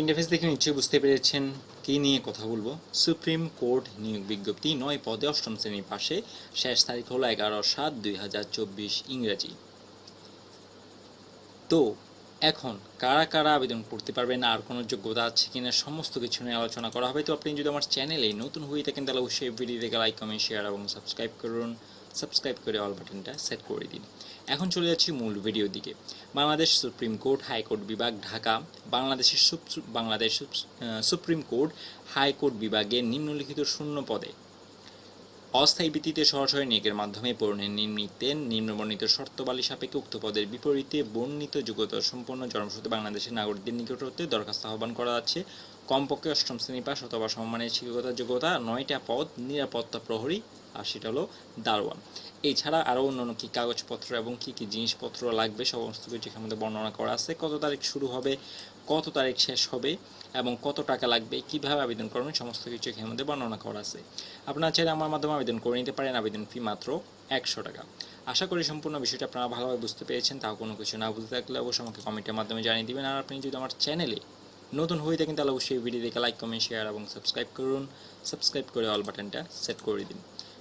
Interface দেখে নিশ্চয়ই বুঝতে পেরেছেন কী নিয়ে কথা বলব। সুপ্রিম কোর্ট নিয়োগ বিজ্ঞপ্তি নয় পদে, অষ্টম শ্রেণির পাশে, শেষ তারিখ হলো এগারো সাত দুই হাজার চব্বিশ ইংরাজি। তো, এখন কারা কারা আবেদন করতে পারবেন, আর কোনো যোগ্যতা আছে কিনা, সমস্ত কিছু নিয়ে আলোচনা করা হবে। তো আপনি যদি আমার চ্যানেলে নতুন হয়ে থাকেন, তাহলে অবশ্যই ভিডিও দেখে লাইক কমেন্ট শেয়ার এবং সাবস্ক্রাইব করুন। সাবস্ক্রাইব করে অল বাটনটা সেট করে দিন। এখন চলে যাচ্ছি মূল ভিডিও দিকে। বাংলাদেশ সুপ্রিম কোর্ট হাইকোর্ট বিভাগ, ঢাকা। বাংলাদেশের বাংলাদেশ সুপ- সুপ্রিম কোর্ট হাইকোর্ট বিভাগে নিম্নলিখিত শূন্য পদে। অস্থায়ী ভিত্তিতে সরাসরি নিয়োগের মাধ্যমে পূরণের নিমিত্তে নিম্নবর্ণিত শর্তবালী সাপেক্ষে উক্ত পদের বিপরীতে বর্ণিত যোগ্যতা সম্পন্ন জনশ্রুতি বাংলাদেশের নাগরিকদের নিকট দরখাস্ত আহ্বান করা যাচ্ছে। কমপক্ষে অষ্টম শ্রেণি পাস অথবা সম্মানের শিক্ষকতার যোগ্যতা নয়টা পদ নিরাপত্তা প্রহরী আর সেটা হলো দারোয়ান। এছাড়া আরও অন্যান্য কী কাগজপত্র এবং কী কী জিনিসপত্র লাগবে, সমস্ত কিছু এখানে মধ্যে বর্ণনা করা আছে। কত তারিখ শুরু হবে, কত তারিখ শেষ হবে এবং কত টাকা লাগবে, কীভাবে আবেদন করবেন, সমস্ত কিছু এখানে মধ্যে বর্ণনা করা আছে। আপনারা চাইলে আমার মাধ্যমে আবেদন করে নিতে পারেন, আবেদন ফি মাত্র একশো টাকা। আশা করি সম্পূর্ণ বিষয়টা আপনারা ভালোভাবে বুঝতে পেরেছেন, তাও কোনো কিছু না বুঝতে থাকলে অবশ্যই আমাকে কমেন্টের মাধ্যমে জানিয়ে দিবেন। আর আপনি যদি আমার চ্যানেলে নতুন হয়ে থাকেন, তাহলে অবশ্যই ভিডিও দেখে লাইক কমেন্ট শেয়ার এবং সাবস্ক্রাইব করুন। সাবস্ক্রাইব করে অল বাটনটা সেট করে দিন।